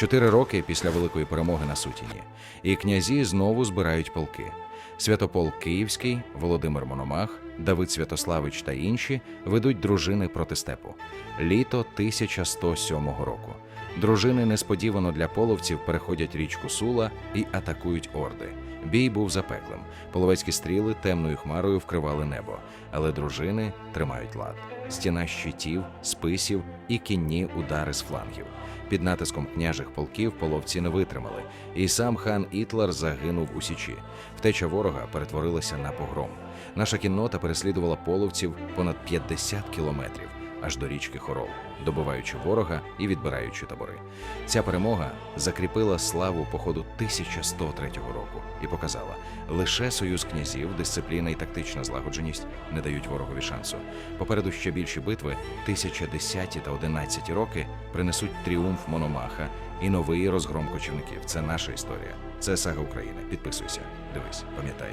Чотири роки після великої перемоги на Сутіні, і князі знову збирають полки. Святопол Київський, Володимир Мономах, Давид Святославич та інші ведуть дружини проти степу. Літо 1107 року. Дружини несподівано для половців переходять річку Сула і атакують орди. Бій був запеклим. Половецькі стріли темною хмарою вкривали небо, але дружини тримають лад. Стіна щитів, списів і кінні удари з флангів. Під натиском княжих полків половці не витримали, і сам хан Ітлар загинув у січі. Втеча ворога перетворилася на погром. Наша кіннота переслідувала половців понад 50 кілометрів аж до річки Хорол, добиваючи ворога і відбираючи табори. Ця перемога закріпила славу походу 1103 року і показала, лише союз князів, дисципліна і тактична злагодженість не дають ворогові шансу. Попереду ще більші битви, 1010 та 11 роки принесуть тріумф Мономаха і новий розгром кочівників. Це наша історія. Це сага України. Підписуйся, дивись, пам'ятай.